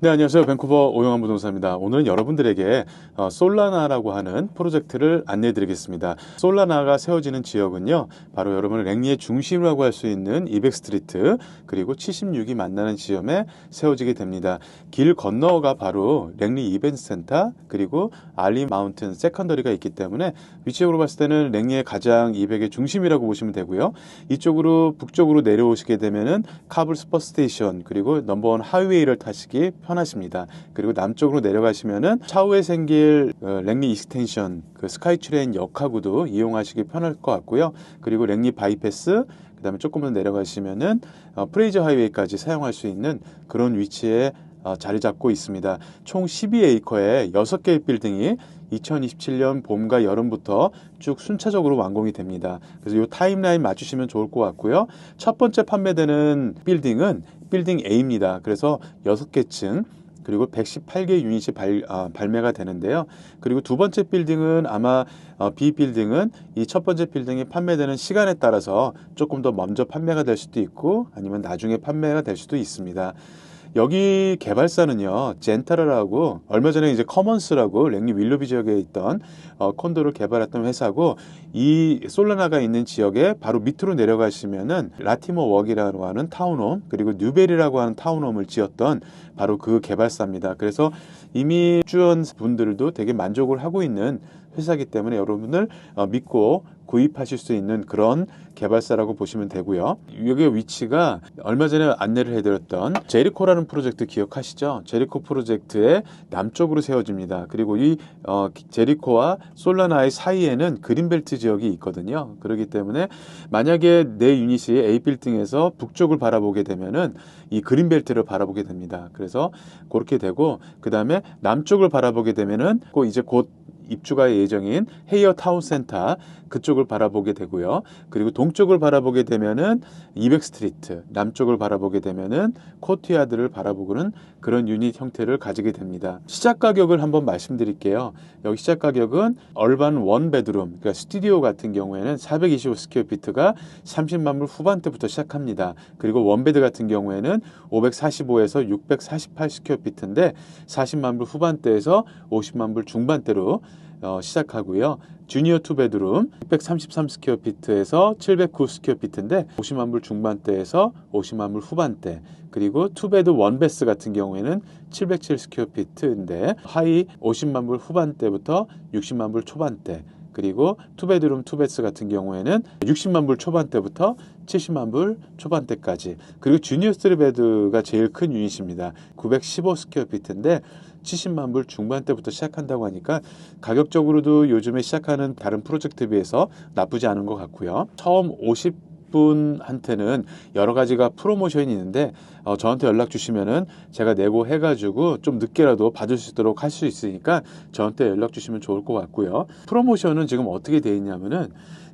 네, 안녕하세요. 밴쿠버 오영환 부동산입니다. 오늘은 여러분들에게 어, 솔라나라고 하는 프로젝트를 안내해 드리겠습니다. 솔라나가 세워지는 지역은요, 바로 여러분 랭리의 중심이라고 할 수 있는 이백 스트리트, 그리고 76이 만나는 지점에 세워지게 됩니다. 길 건너가 바로 랭리 이벤트 센터, 그리고 알리 마운틴 세컨더리가 있기 때문에 위치적으로 봤을 때는 랭리의 가장 200의 중심이라고 보시면 되고요. 이쪽으로 북쪽으로 내려오시게 되면은 카블 스퍼 스테이션, 그리고 넘버원 하이웨이를 타시기 편하십니다. 그리고 남쪽으로 내려가시면은 차후에 생길 어, 랭리 익스텐션 그 스카이 트레인 역하구도 이용하시기 편할 것 같고요. 그리고 랭리 바이패스 그 다음에 조금 더 내려가시면은 어, 프레이저 하이웨이까지 사용할 수 있는 그런 위치에 어, 자리 잡고 있습니다. 총 12에이커의 6개의 빌딩이 2027년 봄과 여름부터 쭉 순차적으로 완공이 됩니다. 그래서 이 타임라인 맞추시면 좋을 것 같고요. 첫 번째 판매되는 빌딩은 빌딩 A입니다. 그래서 6개 층 그리고 118개 유닛이 발, 아, 발매가 되는데요. 그리고 두 번째 빌딩은 아마 어, B 빌딩은 이 첫 번째 빌딩이 판매되는 시간에 따라서 조금 더 먼저 판매가 될 수도 있고 아니면 나중에 판매가 될 수도 있습니다. 여기 개발사는요, 젠타라라고 얼마 전에 이제 커먼스라고 랭리 윌로비 지역에 있던 어, 콘도를 개발했던 회사고 이 솔라나가 있는 지역에 바로 밑으로 내려가시면은 라티모 웍이라고 하는 타운홈 그리고 뉴베리라고 하는 타운홈을 지었던 바로 그 개발사입니다. 그래서 이미 주연 분들도 되게 만족을 하고 있는 회사이기 때문에 여러분들 어, 믿고 구입하실 수 있는 그런 개발사라고 보시면 되고요. 여기 위치가 얼마 전에 안내를 해드렸던 제리코라는 프로젝트 기억하시죠? 제리코 프로젝트의 남쪽으로 세워집니다. 그리고 이 어, 제리코와 솔라나의 사이에는 그린벨트 지역이 있거든요. 그렇기 때문에 만약에 내 유닛이 A 빌딩에서 북쪽을 바라보게 되면은 이 그린벨트를 바라보게 됩니다. 그래서 그렇게 되고 그 다음에 남쪽을 바라보게 되면은 그 이제 곧 입주가 예정인 헤이어 타운 센터 그쪽을 바라보게 되고요. 그리고 동쪽을 바라보게 되면은 200 스트리트, 남쪽을 바라보게 되면은 코트야드를 바라보고는 그런 유닛 형태를 가지게 됩니다. 시작 가격을 한번 말씀드릴게요. 여기 시작 가격은 얼반 원 베드룸, 그러니까 스튜디오 같은 경우에는 425 스퀘어 피트가 30만 불 후반대부터 시작합니다. 그리고 원베드 같은 경우에는 545에서 648 스퀘어 피트인데 40만 불 후반대에서 50만 불 중반대로 어, 시작하고요. 주니어 투 베드룸 633 스퀘어 피트에서 709 스퀘어 피트인데 50만 불 중반대에서 50만 불 후반대 그리고 투베드 원베스 같은 경우에는 707 스퀘어 피트인데 하이 50만 불 후반대부터 60만 불 초반대 그리고 투베드룸 투베스 같은 경우에는 60만 불 초반대부터 70만 불 초반대까지 그리고 주니어 스리베드가 제일 큰 유닛입니다. 915 스퀘어 피트인데 70만 불 중반대부터 시작한다고 하니까 가격적으로도 요즘에 시작하는 다른 프로젝트에 비해서 나쁘지 않은 것 같고요. 처음 50 분한테는 여러 가지가 프로모션이 있는데 어, 저한테 연락 주시면은 제가 내고 해가지고 좀 늦게라도 받을 수 있도록 할 수 있으니까 저한테 연락 주시면 좋을 것 같고요. 프로모션은 지금 어떻게 되어 있냐면은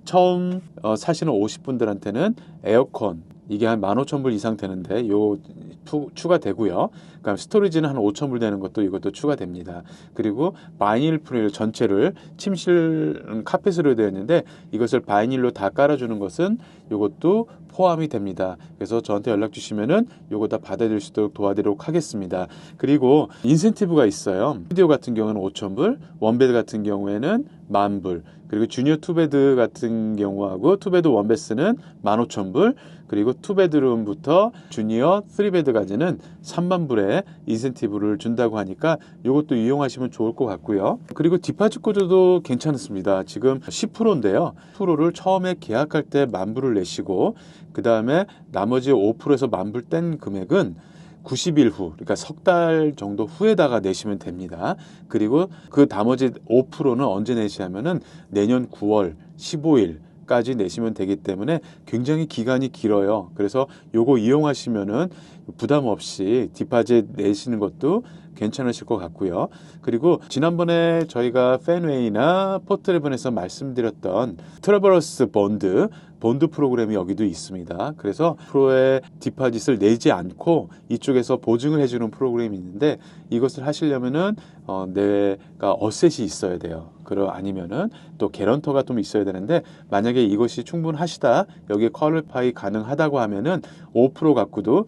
처음 어, 사시는 50분들한테는 에어컨 이게 한 15,000불 이상 되는데 요 투, 추가되고요. 그다음 스토리지는 한 5,000불 되는 것도 이것도 추가됩니다. 그리고 바이닐 프레일 전체를 침실 음, 카펫으로 되어 있는데 이것을 바이닐로 다 깔아주는 것은 이것도 포함이 됩니다. 그래서 저한테 연락 주시면은 요거 다 받아들일 수 있도록 도와드리도록 하겠습니다. 그리고 인센티브가 있어요. 스튜디오 같은 경우는 5,000불, 원베드 같은 경우에는 만불, 그리고 주니어 투베드 같은 경우하고 투베드 원베스는 15,000불, 그리고 투베드룸부터 주니어 쓰리베드까지는 3만 불의 인센티브를 준다고 하니까 이것도 이용하시면 좋을 것 같고요. 그리고 디파트 코드도 괜찮습니다. 지금 10%인데요. 10%를 처음에 계약할 때 만 불을 내시고 그 다음에 나머지 5%에서 만 불 뗀 금액은 90일 후, 그러니까 석 달 정도 후에다가 내시면 됩니다. 그리고 그 나머지 5%는 언제 내시냐면은 내년 9월 15일 까지 내시면 되기 때문에 굉장히 기간이 길어요. 그래서 요거 이용하시면은 부담 없이 디파짓 내시는 것도 괜찮으실 것 같고요. 그리고 지난번에 저희가 팬웨이나 포트레븐에서 말씀드렸던 트래버러스 본드 본드 프로그램이 여기도 있습니다. 그래서 프로의 디파짓을 내지 않고 이쪽에서 보증을 해주는 프로그램이 있는데 이것을 하시려면은 어, 내가 어셋이 있어야 돼요. 그러 아니면은 또 개런터가 좀 있어야 되는데 만약에 이것이 충분하시다 여기에 퀄리파이 가능하다고 하면은 5% 갖고도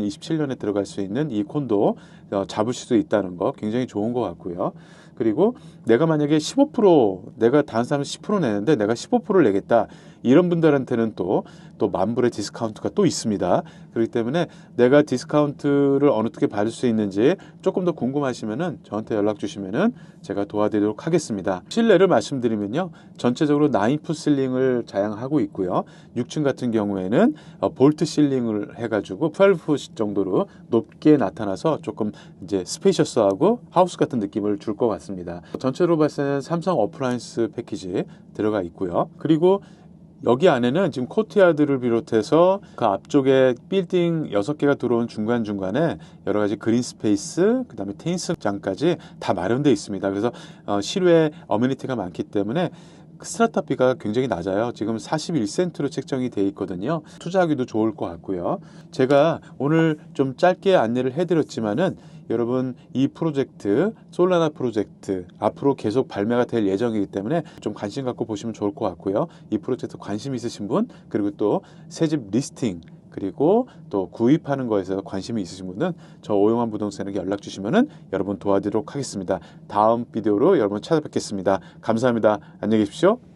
2027년에 들어갈 수 있는 이 콘도 어, 잡으실 수 있다는 거 굉장히 좋은 것 같고요. 그리고 내가 만약에 15% 내가 다른 사람은 10% 내는데 내가 15%를 내겠다 이런 분들한테는 또 또 만불의 디스카운트가 또 있습니다. 그렇기 때문에 내가 디스카운트를 어떻게 받을 수 있는지 조금 더 궁금하시면은 저한테 연락 주시면은 제가 도와드리도록 하겠습니다. 실내를 말씀드리면요. 전체적으로 9풋 실링을 자양하고 있고요. 6층 같은 경우에는 어, 볼트 실링을 해 가지고 12풋 정도로 높게 나타나서 조금 이제 스페이셔스하고 하우스 같은 느낌을 줄 것 같습니다. 전체로 봤을 때는 삼성 어플라이언스 패키지 들어가 있고요. 그리고 여기 안에는 지금 코트야드를 비롯해서 그 앞쪽에 빌딩 6개가 들어온 중간중간에 여러 가지 그린 스페이스, 그 다음에 테니스장까지 다 마련되어 있습니다. 그래서 어, 실외 어메니티가 많기 때문에 스타트업비가 굉장히 낮아요. 지금 41센트로 책정이 돼 있거든요. 투자하기도 좋을 것 같고요. 제가 오늘 좀 짧게 안내를 해드렸지만은 여러분 이 프로젝트 솔라나 프로젝트 앞으로 계속 발매가 될 예정이기 때문에 좀 관심 갖고 보시면 좋을 것 같고요. 이 프로젝트 관심 있으신 분 그리고 또 새집 리스팅 그리고 또 구입하는 거에서 관심이 있으신 분은 저 오용환 부동산에게 연락 주시면은 여러분 도와드리도록 하겠습니다. 다음 비디오로 여러분 찾아뵙겠습니다. 감사합니다. 안녕히 계십시오.